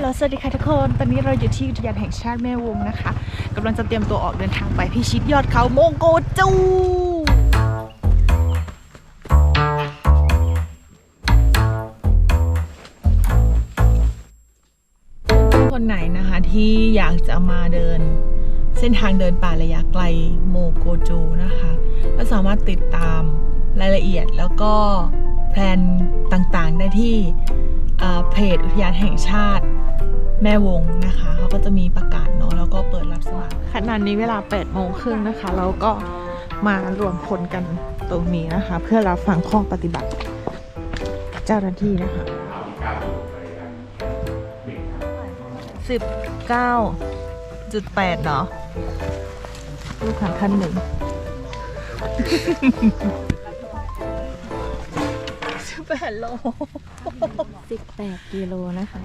ฮัลโหลสวัสดีค่ะทุกคน ตอนนี้เราอยู่ที่อุทยานแห่งชาติแม่วงนะคะกำลังจะเตรียมตัวออกเดินทางไปพิชิตยอดเขาโมงโกจูคนไหนนะคะที่อยากจะมาเดินเส้นทางเดินป่าระยะไกลโมโกจูนะคะ ก็สามารถติดตามรายละเอียดแล้วก็แพลนต่างๆได้ที่เพจอุทยานแห่งชาติ แม่วงนะคะเขาก็จะมีประกาศเนาะแล้วก็เปิดรับสมัครขณะนี้เวลา8โมงครึ่งนะคะเราก็มารวมพลกันตรงนี้นะคะ เพื่อรับฟังข้อปฏิบัติจากเจ้าหน้าที่นะคะสิบเก้าจุดแปดเนาะลูกค้าท่านหนึ่งสิบแปดโล 18กิโลนะคะ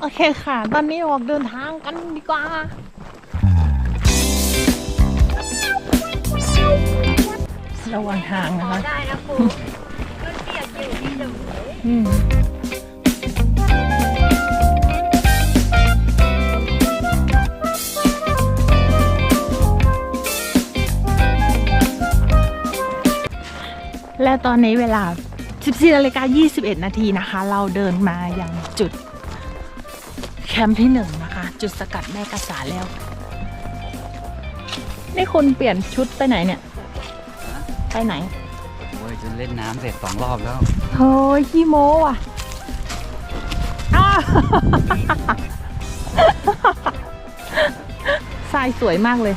โอเคค่ะ ตอนนี้ออกเดินทางกันดีกว่า ระหว่างทางนะคะได้นะครูมันเปียกอยู่ที่เดิมอืมและตอนนี้เวลา 14นาฬิกา21 นาทีนะคะ เราเดินมาอย่างจุดแค มป์ที่หนึ่งนะคะ จุดสกัดแม่กระสาแล้ว นี่คุณเปลี่ยนชุดไปไหนเนี่ย ไปไหนโอ้ยจะเล่นน้ำเสร็จสองรอบแล้วเฮ้ยขี้โม้ว่ะอ้าวทรายสวยมากเลย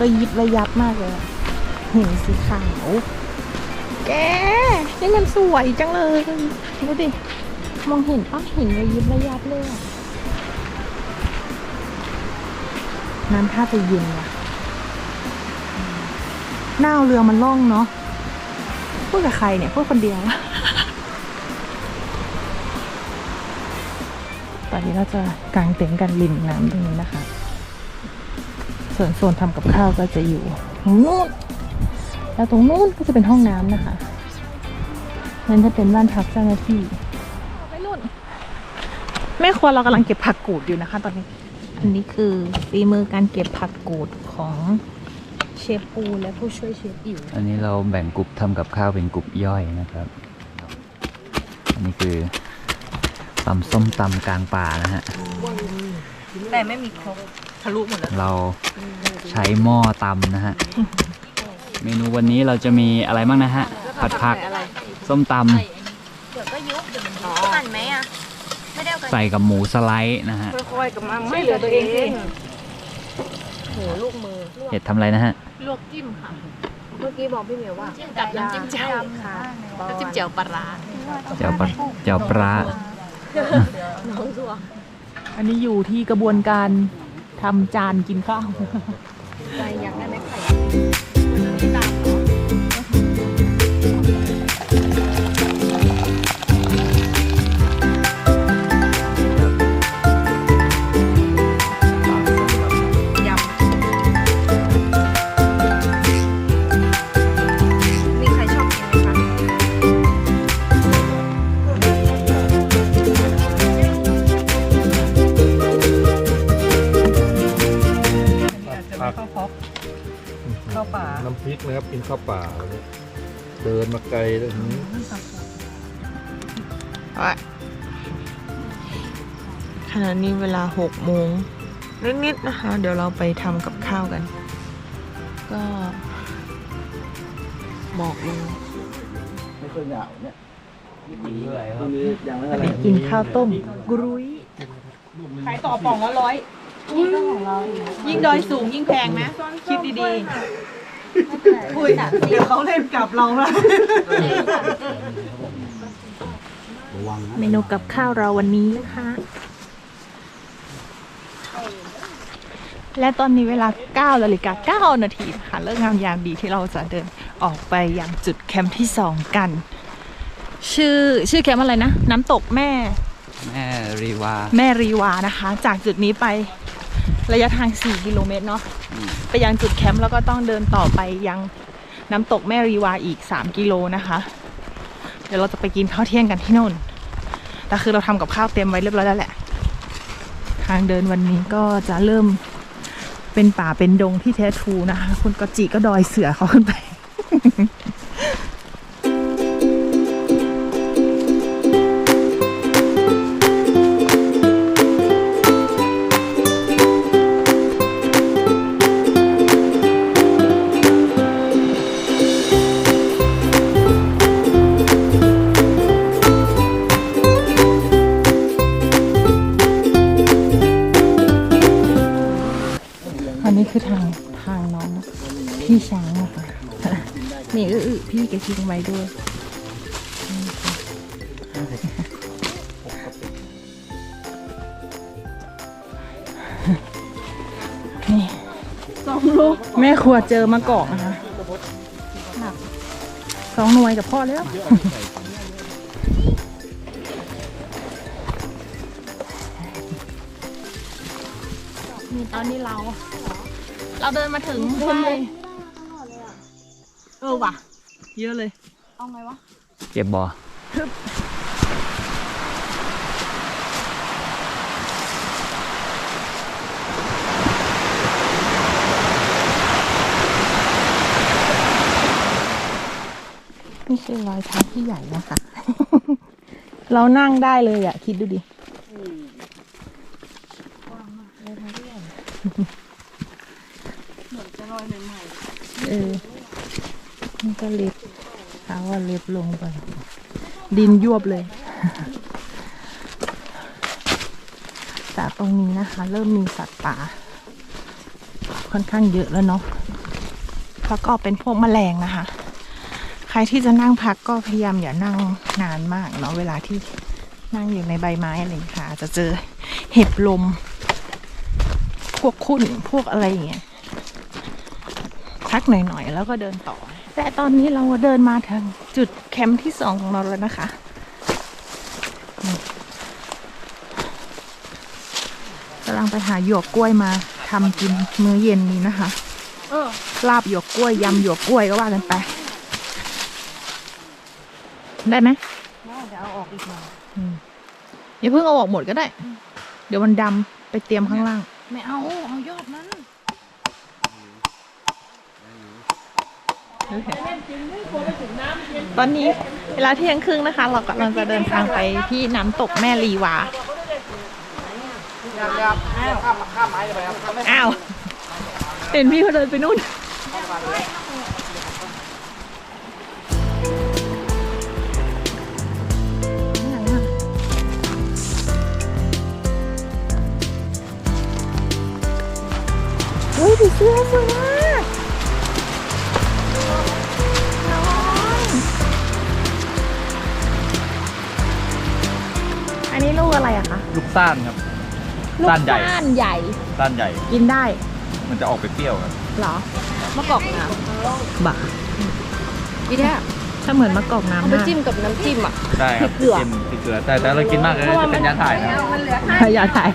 ระยิบระยับมากเลยอะหินสีขาวแกนี่มันสวยจังเลยดูดิ มองเห็นปะหินระยิบระยับเลยอะน้ำท่าจะเย็นว่ะหน้าเรือมันล่องเนาะพูดกับใครเนี่ยพูดคนเดียว ตอนนี้เราจะกางเต็นท์กันริมน้ำตรงนี้นะคะ ส่วนโซนทำกับข้าวก็จะอยู่ตรงนู้น แล้วตรงนู้นก็จะเป็นห้องน้ำนะคะนั่นจะเป็นบ้านพักเจ้าหน้าที่ แม่ครัวเรากำลังเก็บผักกูดอยู่นะคะ ตอนนี้ อันนี้คือฝีมือการเก็บผักกูดของเชฟปูและผู้ช่วยเชฟอิ๋วอันนี้เราแบ่งกลุ่มทำกับข้าวเป็นกลุ่มย่อยนะครับ อันนี้คือตำส้มตำกลางป่านะฮะ แต่ไม่มีครบทะลุหมดแล้วเราใช้หม้อตำนะฮะ เมนูวันนี้เราจะมีอะไรบ้างนะฮะ ผัดผัก ส้มตเใส่กับหมูสไลด์นะฮะค่อยๆกับมังไม่เหลือตัวเองสิโหลูกมือเห็ดทำอะไรนะฮะ ลวกจิ้มค่ะเมื่อกี้บอกพี่เหมียวว่ากับน้ำจิ้มแจ่วค่ะน้ำจิ้มแจ่วปลาร้าเจ้าปลาเจ้าปลาน้องตัวอันนี้อยู่ที่กระบวนการทำจานกินข้าว ใจอยากได้ไหมไข่ มาไกลเลยหืมขณะนี้เวลาหกโมงนิดๆนะคะ เดี๋ยวเราไปทำกับข้าวกัน ก็บอกเลยไม่ค่อยเหงาเนี่ยไปกินข้าวต้มกรุยขายต่อป่องละร้อยยิ่งดอยสูงยิ่งแพงนะคิดดีๆ คุยเดี๋ยวเขาเล่นกับเราละเมนูกับข้าวเราวันนี้นะคะ และตอนนี้เวลา9นาฬิกา9นาทีค่ะเลิกงามยามดีที่เราจะเดินออกไปยังจุดแคมป์ที่ 2 กัน ชื่อชื่อแคมป์อะไรนะ น้ำตกแม่ แม่รีวา แม่รีวานะคะ จากจุดนี้ไป ระยะทาง 4 กิโลเมตรเนาะไปยังจุดแคมป์แล้วก็ต้องเดินต่อไปยังน้ำตกแม่รีวาอีก 3 กิโลนะคะ เดี๋ยวเราจะไปกินข้าวเที่ยงกันที่นู่นแต่คือเราทำกับข้าวเตรียมไว้เรียบร้อยแล้วแหละ ทางเดินวันนี้ก็จะเริ่มเป็นป่าเป็นดงที่แท้ทรูนะคะคุณกอจิก็ดอยเสือเขาขึ้นไป องลูกแม่ครัวเจอมะกอกนะคะหนักสองหน่วยกับพ่อแล้วนี่ตอนนี้เรา เราเดินมาถึงใช่เออว่ะ เยอะเลย เอาไงวะเก็บบ นี่คือรอยเท้าที่ใหญ่นะคะ เรานั่งได้เลยอะคิดดูดิเออมันก็เล็บเท้าว่าเล็บลงไป ดินยวบเลยจากตรงนี้นะคะ เริ่มมีสัตว์ป่า ค่อนข้างเยอะแล้วเนาะแล้วก็เป็นพวกแมลงนะคะ ใครที่จะนั่งพักก็พยายามอย่านั่งนานมากเนาะเวลาที่นั่งอยู่ในใบไม้อะไรอย่างเงี้ยค่ะอาจจะเจอเห็บลม พวกขุ่นพวกอะไรอย่างเงี้ยพักหน่อยๆ แล้วก็เดินต่อ แต่ตอนนี้เราเดินมาถึงจุดแคมป์ที่สองของเราแล้วนะคะนี่กำลังไปหาหยวกกล้วยมาทำกินมื้อเย็นนี้นะคะเออลาบหยวกกล้วยยำหยวกกล้วยก็ว่ากันไป ได้ไหมเดี๋ยวเอาออกอีกหน่อยอืมอย่าเพิ่งเอาออกหมดก็ได้ เดี๋ยวมันดำไปเตรียมข้างล่าง ไม่เอาเอายอดนั้นตอนนี้เวลาเที่ยงครึ่งนะคะ เรากำลังจะเดินทางไปที่น้ำตกแม่ลีวา อ้าว เห็นพี่เขาเดินไปนู่นเฮ้ เสื้อสวยมากน้องอันนี้ลูกอะไรอะคะ ลูกต้านครับ ลูกต้านใหญ่ ต้านใหญ่ต้านใหญ่ กินได้มันจะออกไปเปรี้ยวครับ เหรอมะกอกน้บ่าำพี่แท้ ถ้าเหมือนมะกอกน้ำเอาไปมากจิ้มกับน้ำจิ้มอะ ใช่ครับพริกเกลือ กินพริกเกลือแต่แต่เรากินมากเลยจะเป็นยาถ่ายนะครับอย่าถ่าย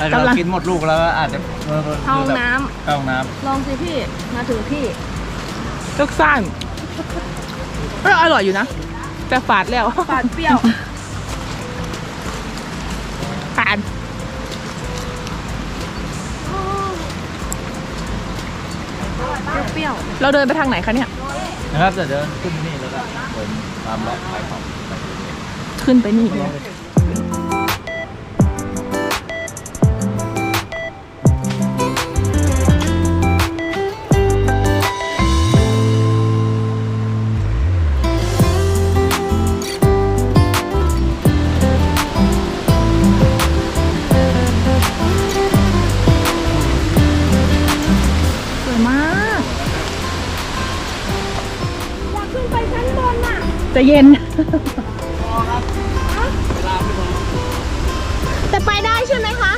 ถ้าเรากำลังกินหมดลูกแล้วอาจจะเข้าห้องน้เข้าห้องน้ำลองสิพี่ มาถึงพี่ ลูกสั้นเอ้ยอร่อยอยู่นะ แต่ฝาดแล้วปาดเปรี้ยว ฝาดเปรี้ยวเราเดินไปทางไหนคะเนี่ยำ นะครับจะเดินขึ้นนี่แล้วก็เดินตามเลาะไปของไปเรื่อยขึ้นไปนี่อี จะเย็น แต่ไปได้ใช่ไหมคะ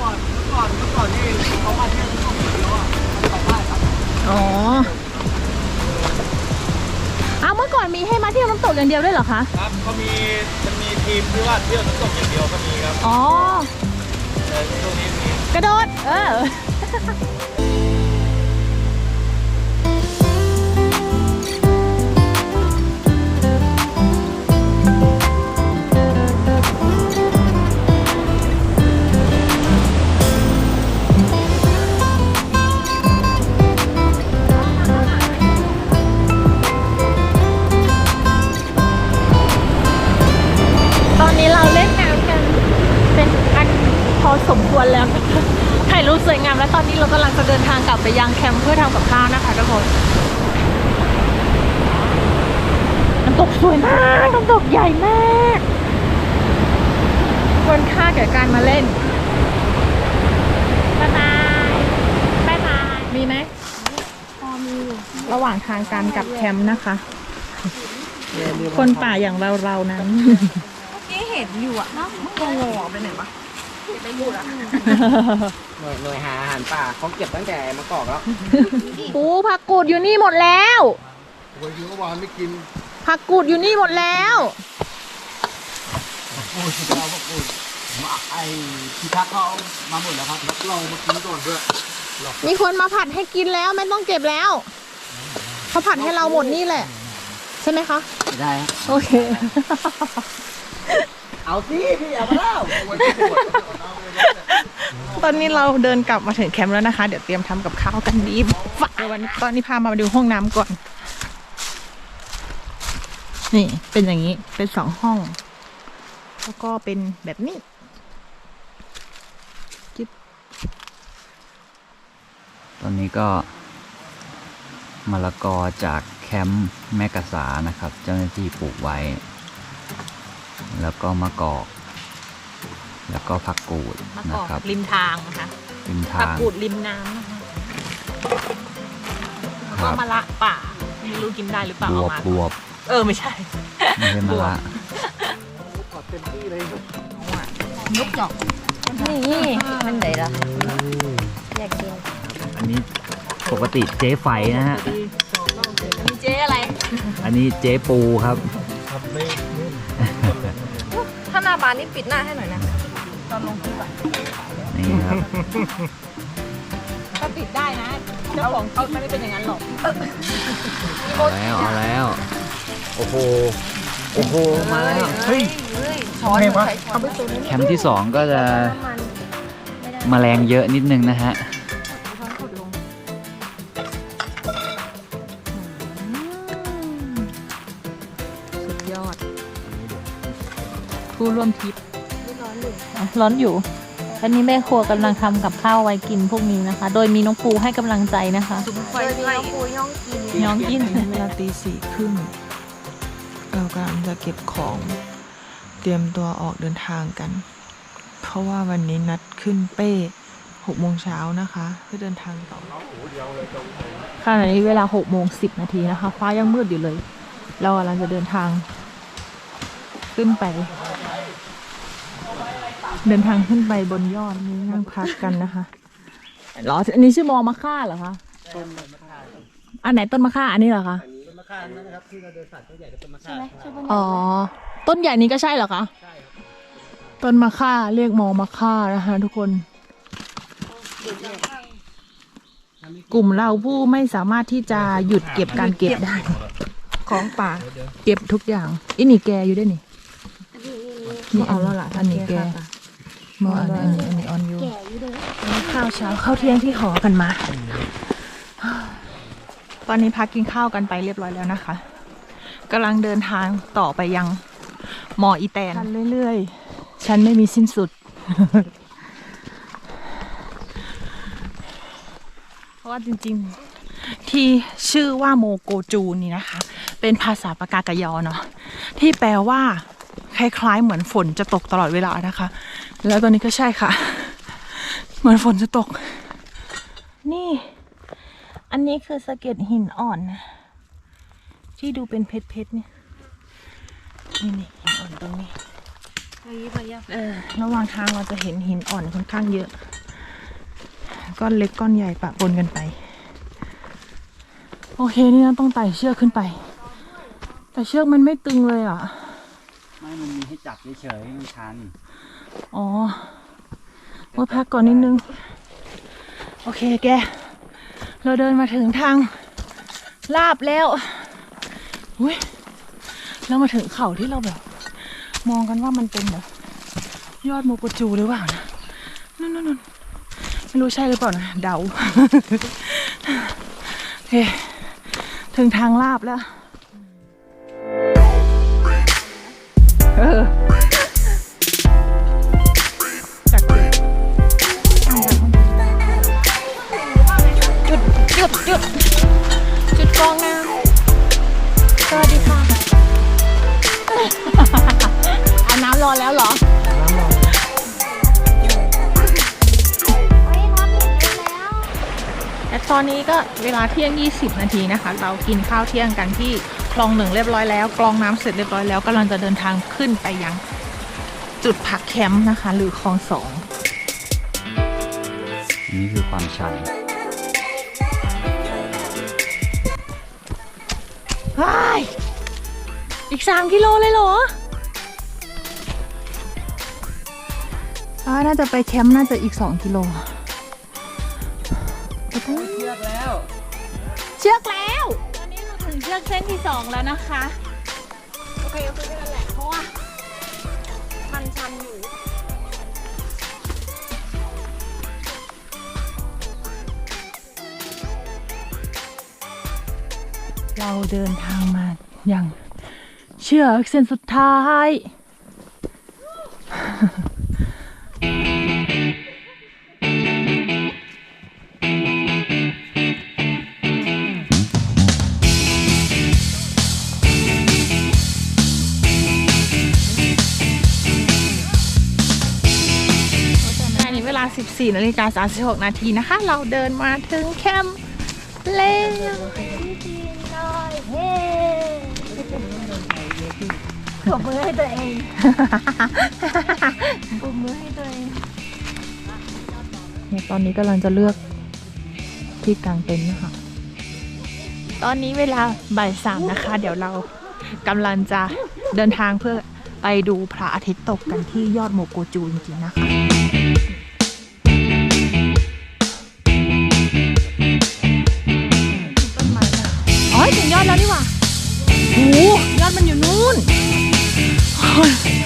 ก่อนก่อนก่อนที่เขามาเที่ยวน้ำตกแล้วอะอ๋อ เอาเมื่อก่อนมีให้มาเที่ยวน้ำตกอย่างเดียวด้วยเหรอคะ ครับก็มีมันมีทีมที่ว่าเที่ยวน้ำตกอย่างเดียวก็มีครับอ๋อ แต่ตรงนี้มีแต่กระโดด เออ แล้วตอนนี้เรากำลังจะเดินทางกลับไปยังแคมป์เพื่อทำกับข้าวนะคะทุกคนน้ำตกสวยมากน้ำตกใหญ่มากควรค่าแก่การมาเล่นบายบายบายบายมีไหมพอมีระหว่างทางการกลับแคมป์นะคะ คนป่าอย่างเราเราๆนั้นนี่เห็นอยู่อะเนาะ หน่วยหน่วยหาอาหารป่าเขาเก็บตั้งแต่มะกอกแล้วปูผักกูดอยู่นี่หมดแล้ว โอ้ยเมื่อวานไม่กินผักกูดอยู่นี่หมดแล้ว โอ้ยเราก็คุยมาไอ้พิทักษ์เขาเอามาหมดแล้วครับแล้วเรามากินก่อนด้วยมีคนมาผัดให้กินแล้วไม่ต้องเก็บแล้วเขาผัดให้เราหมดนี่แหละ ใช่ไหมคะ ได้ โอเค เอาสิพี่เอามาแล้วตอนนี้เราเดินกลับมาถึงแคมป์แล้วนะคะ เดี๋ยวเตรียมทำกับข้าวกันดีฝากวันตอนนี้พามาดูห้องน้ำก่อน นี่เป็นอย่างนี้เป็นสองห้อง แล้วก็เป็นแบบนี้ตอนนี้ก็มะละกอจากแคมป์แม่กะสานะครับ เจ้าหน้าที่ปลูกไว้ แล้วก็มะกอก แล้วก็ผักกูดมะกนะอกครับริมทางนะคะริมผักทางกูดริมน้ำนะคะแล้วก็มะละป่าไม่รู้กินได้หรือเปล่าบเอาวบมาบวบเออไม่ใช่ ไม่ใช่มะละนี่มันไหนล่ะอยากกินอันนี้ปกติเจ๊ไฝนะฮะ มีเจ๊อะไรอันนี้เจ๊ปูครับ ถ้าหน้าบานนี่ปิดหน้าให้หน่อยนะนี่ครับก็ปิดได้นะเจ้าของเขาไม่ได้เป็นอย่างนั้นหรอกเอาแล้วเอาแล้ว โอ้โหโอ้โหมาแล้วเฮ้ยช้อนใช้ช้อนแคมป์ที่สองก็จะน้ำมันไม่ได้แมลงเยอะนิดนึงนะฮะ ร่วมทริปร้อนอยู่ร้อนอยู่ตอนนี้แม่ครัวกำลังทำกับข้าวไว้กินพวกนี้นะคะ โดยมีน้องปูให้กำลังใจนะคะ ไฟมีน้องปูย่องกินน้องกิน เวลาตีสี่ครึ่งเรากำลังจะเก็บของ เตรียมตัวออกเดินทางกัน เพราะว่าวันนี้นัดขึ้นเป้หกโมงเช้านะคะ เพื่อเดินทางต่อ ขณะนี้เวลาหกโมงสิบนาทีนะคะ ฟ้ายังมืดอยู่เลย เรากำลังจะเดินทาง ขึ้นไป เดินทางขึ้นไปบนยอดนี้นั่งพักกันนะคะเหรออันนี้ชื่อมอมะค่าเหรอคะต้นมะค่าอันไหนต้นมะค่าอันนี้เหรอคะต้นมะขามนะครับที่เราเดินสัตว์ต้นใหญ่กับต้นมะขามอ๋อต้นใหญ่นี้ก็ใช่เหรอคะต้นมะค่าเรียกมอมะค่านะคะทุกคน กลุ่มเราผู้ไม่สามารถที่จะหยุดเก็บการเก็บได้ ของป่าเก็บทุกอย่างอินี่แกอยู่ด้วยนี่นี่เอาแล้วล่ะอันนี้แก มออันนี้อันนี้อันนี้ออนยูอันนี้ข้าวเช้าข้าวเที่ยงที่ขอกันมา ตอนนี้พักกินข้าวกันไปเรียบร้อยแล้วนะคะกำลังเดินทางต่อไปยังมออีแตนชันเรื่อยๆ ฉันไม่มีสิ้นสุด เพราะว่าจริงๆ ที่ชื่อว่าโมโกจูนี่นะคะ เป็นภาษาปากากยอเนาะที่แปลว่า คล้ายๆ เหมือนฝนจะตกตลอดเวลานะคะ แล้วตอนนี้ก็ใช่ค่ะ เหมือนฝนจะตก นี่ อันนี้คือสะเก็ดหินอ่อนนะที่ดูเป็นเพชรเพชรๆเนี่ยนี่นี่หินอ่อนตรงนี้ไปยี่ไปยี่เออระหว่างทางเราจะเห็นหินอ่อนค่อนข้างเยอะ ก้อนเล็กก้อนใหญ่ปะปนกันไป โอเคนี่นะต้องไต่เชือกขึ้นไป แต่เชือกมันไม่ตึงเลยอะ ไม่มันมีให้จับเฉยๆมันชัน อ๋อมาพักก่อนนิดนึง โอเคแก เราเดินมาถึงทางลาบแล้วอุ้ยเรามาถึงเขาที่เราแบบ มองกันว่ามันเป็นแบบ ยอดโมกุจูหรือเปล่านะนั่นนั่นนั่นไม่รู้ใช่หรือเปล่านะ เดาโอเคถึงทางลาบแล้ว จุดจุดจุดจุดกองน้ำสวัสดีค่ะอาบน้ำรอแล้วเหรอและตอนนี้ก็เวลาเที่ยง 20 นาทีนะคะ เรากินข้าวเที่ยงกันที่คลองหนึ่งเรียบร้อยแล้วกรองน้ำเสร็จเรียบร้อยแล้วกำลังจะเดินทางขึ้นไปยังจุดพักแคมป์นะคะ หรือคลองสองนี่คือความชัน อีก3กิโลเลยเหรออ่าน่าจะไปแคมป์น่าจะอีก2กิโลเชือกแล้ว เชือกแล้วตอนนี้เราถึงเชือกเส้นที่2แล้วนะคะ โอเคโอเคไม่เป็นไรเพราะว่ามันชันอยู่ เราเดินทางมาอย่าง เชือกเส้นสุดท้าย อันนี้เวลา 14นาฬิกา36นาทีนะคะ เราเดินมาถึงแคมป์แล้ว ปรบมือให้ตัวเองปรบมือให้ตัวเองเนี่ยตอนนี้กำลังจะเลือกที่กลางเต็นท์นะคะตอนนี้เวลาบ่ายสามนะคะ เดี๋ยวเรากำลังจะเดินทางเพื่อไปดูพระอาทิตย์ตกกันที่ยอดโมโกจูจริงๆนะคะ โ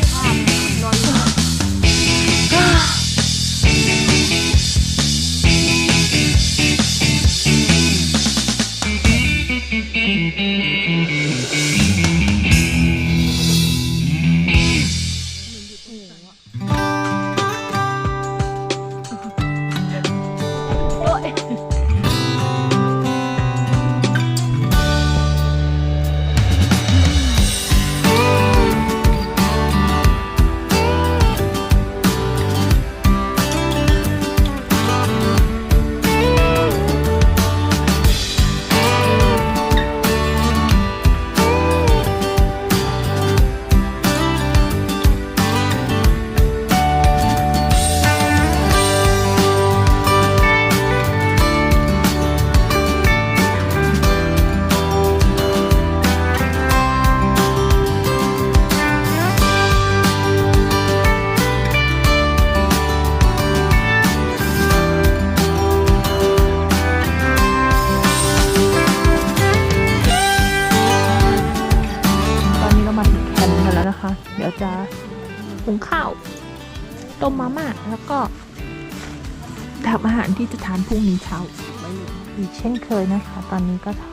มมาม่าแล้วก็ทำอาหารที่จะทานพรุ่งนี้เช้าไว้เลยอีกเช่นเคยนะคะ ตอนนี้ก็ท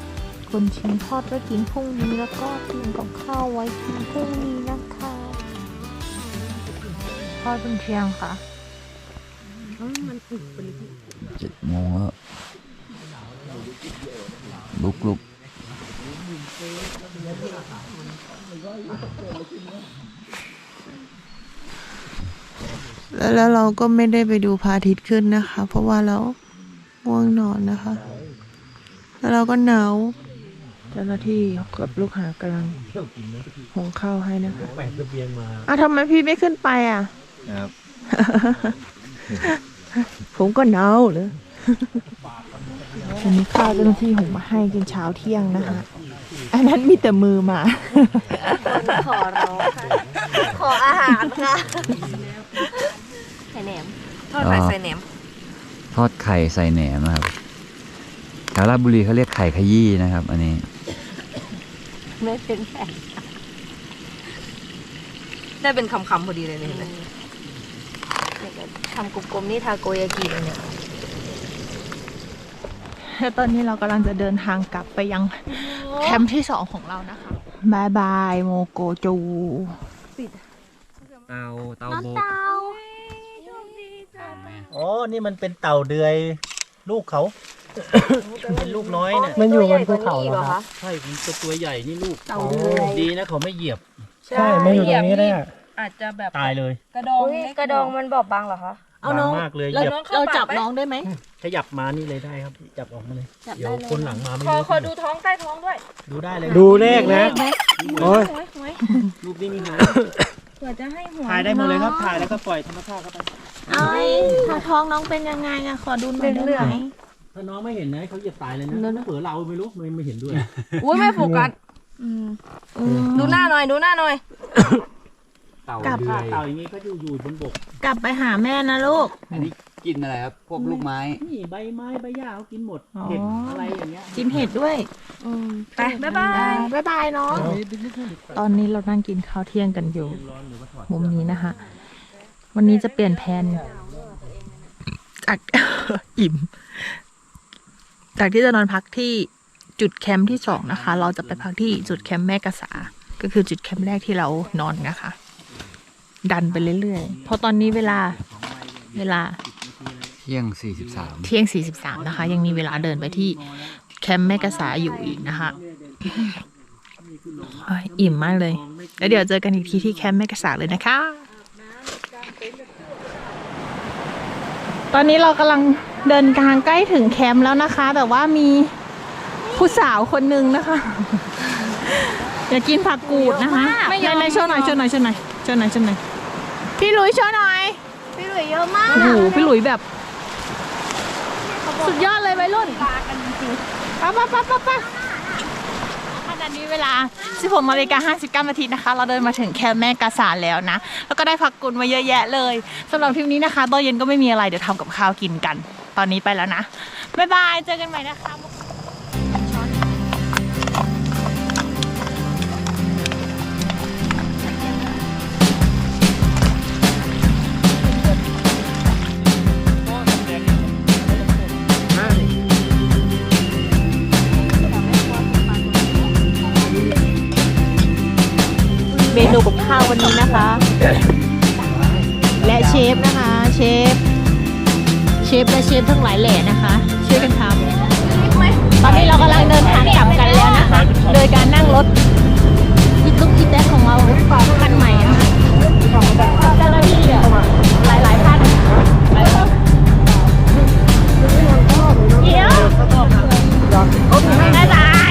ำคนชิ้นทอดไว้กินพรุ่งนี้แล้วก็เตรียมกับข้าวไว้กินพรุ่งนี้นะคะทอดเป็นเที่ยงค่ะเจ็ดโมงแล้วลุกลุก แล้วแล้วเราก็ไม่ได้ไปดูพระอาทิตย์ขึ้นนะคะ เพราะว่าเราง่วงนอนนะคะ แล้วเราก็หนาวเจ้าหน้าที่กับลูกหากำลังหุงข้าวให้นะคะแปดระเบียงมาอ้าวทำไมพี่ไม่ขึ้นไปอะ ครับ ผมก็หนาวเลยวันนี้ข้าวเจ้าหน้าที่หุงมาให้กินเช้าเที่ยงนะคะอันนั้นมีแต่มือมา ขอร้องค่ะ ขออาหารค่ะไข่แหนม ทอดไข่ใส่แหนม ทอดไข่ใส่แหนมนะครับแถวราชบุรีเขาเรียกไข่ขยี้นะครับ อันนี้ ไม่เป็นแผ่นได้เป็นคำๆพอดีเลยเนี่ยเห็นไหมทำกลมๆนี่ทาโกยากิเลยเนี่ยแล้วตอนนี้เรากำลังจะเดินทางกลับไปยังแคมป์ที่สองของเรานะคะบายบายโมโกจูเตาเตาโบก อ๋อ นี่มันเป็นเต่าเดือย ลูกเขา เป็นลูกน้อยเนี่ยมันอยู่บนภูเขาเหรอครับใช่มันเป็นตัวใหญ่นี่ลูก เต่าเดือยดีนะเขาไม่เหยียบ ใช่มันอยู่ตรงนี้ได้อะอาจจะแบบตายเลยกระดองกระดองมันบอบบางเหรอคะเอาน้องบางมากเลยเหเรายียบเราจับน้องได้ไหมขยับมานี่เลยได้ครับจับออกมาเลยจับเดี๋ยได้วเลยคนหลังมาไม่ขอรู้ขอดูท้องใต้ท้องด้วย ดูได้เลยดูเลขนะโอ้ยหวยหวยรูปนี้มีหางเผื่อจะให้หวยถ่ายได้หมดเลยครับถ่ายแล้วก็ปล่อยธรรมชาติเข้าไป เอ้ยถ้าท้องน้องเป็นยังไงอะขอดูหน่อยได้ไหมถ้าน้องไม่เห็นนะเขาเหยียบตายเลยนะเผื่อเราไม่รู้ไม่ไม่เห็นด้วยอุ้ยไม่โฟกัสดูหน้าหน่อยดูหน้าหน่อยเตากลับเดือยเต่าอย่างนี้ก็อยู่อยู่บนบก กลับไปหาแม่นะลูกอันนี้ กินอะไรครับ พวกลูกไม้ นี่ใบไม้ใบหญ้าเขากินหมดอ๋อ เห็ดอะไรอย่างเงี้ยกินเห็ดด้วยไปบ๊ายบาย บ๊ายบายน้องตอนนี้เรานั่งกินข้าวเที่ยงกันอยู่ มุมนี้นะคะ วันนี้จะเปลี่ยนแผนจาก อิ่ม จากที่จะนอนพักที่จุดแคมป์ที่สองนะคะ เราจะไปพักที่จุดแคมป์แม่กษา ก็คือจุดแคมป์แรกที่เรานอนนะคะ ดันไปเรื่อยๆเพราะตอนนี้เวลา เวลาเที่ยง 43 เที่ยง 43 นะคะ ยังมีเวลาเดินไปที่แคมป์แม่กษาอยู่อีกนะคะโอ้ยอิ่มมากเลย แล้วเดี๋ยวเจอกันอีกทีที่แคมป์แม่กษาเลยนะคะ ตอนนี้เรากำลังเดินทางใกล้ถึงแคมป์แล้วนะคะ แต่ว่ามีผู้สาวคนหนึ่งนะคะ อยากกินผักกูดนะคะในในๆโชว์หน่อยโชว์หน่อยโชว์หน่อยโชว์หน่อยโชว์หน่อยพี่หลุยโชว์หน่อยพี่หลุยเยอะมาก โอ้โห พี่หลุยแบบ สุดยอดเลยวัยรุ่นปลากันจริงปั๊บปั๊บปั๊บปั๊บปั๊บขณะนี้เวลา 16นาฬิกา59นาทีนะคะ เราเดินมาถึงแคมป์แม่กาสารแล้วนะ แล้วก็ได้พักกุนมาเยอะแยะเลยสำหรับทริปนี้นะคะตอนเย็นก็ไม่มีอะไรเดี๋ยวทำกับข้าวกินกัน ตอนนี้ไปแล้วนะ บ๊ายบาย เจอกันใหม่นะคะ เมนูกับข้าววันนี้นะคะ และเชฟนะคะเชฟเชฟและเชฟทั้งหลายแหล่นะคะช่วยกันทำตอนนี้เรากำลังเดินทางกลับกันแล้วนะคะ โดยการนั่งรถอีตุ๊กอีแต๊กของเราของคันใหม่นะเจ้าหน้าที่หลายหลายท่านเดี๋ยวไอเคนจ๊ะ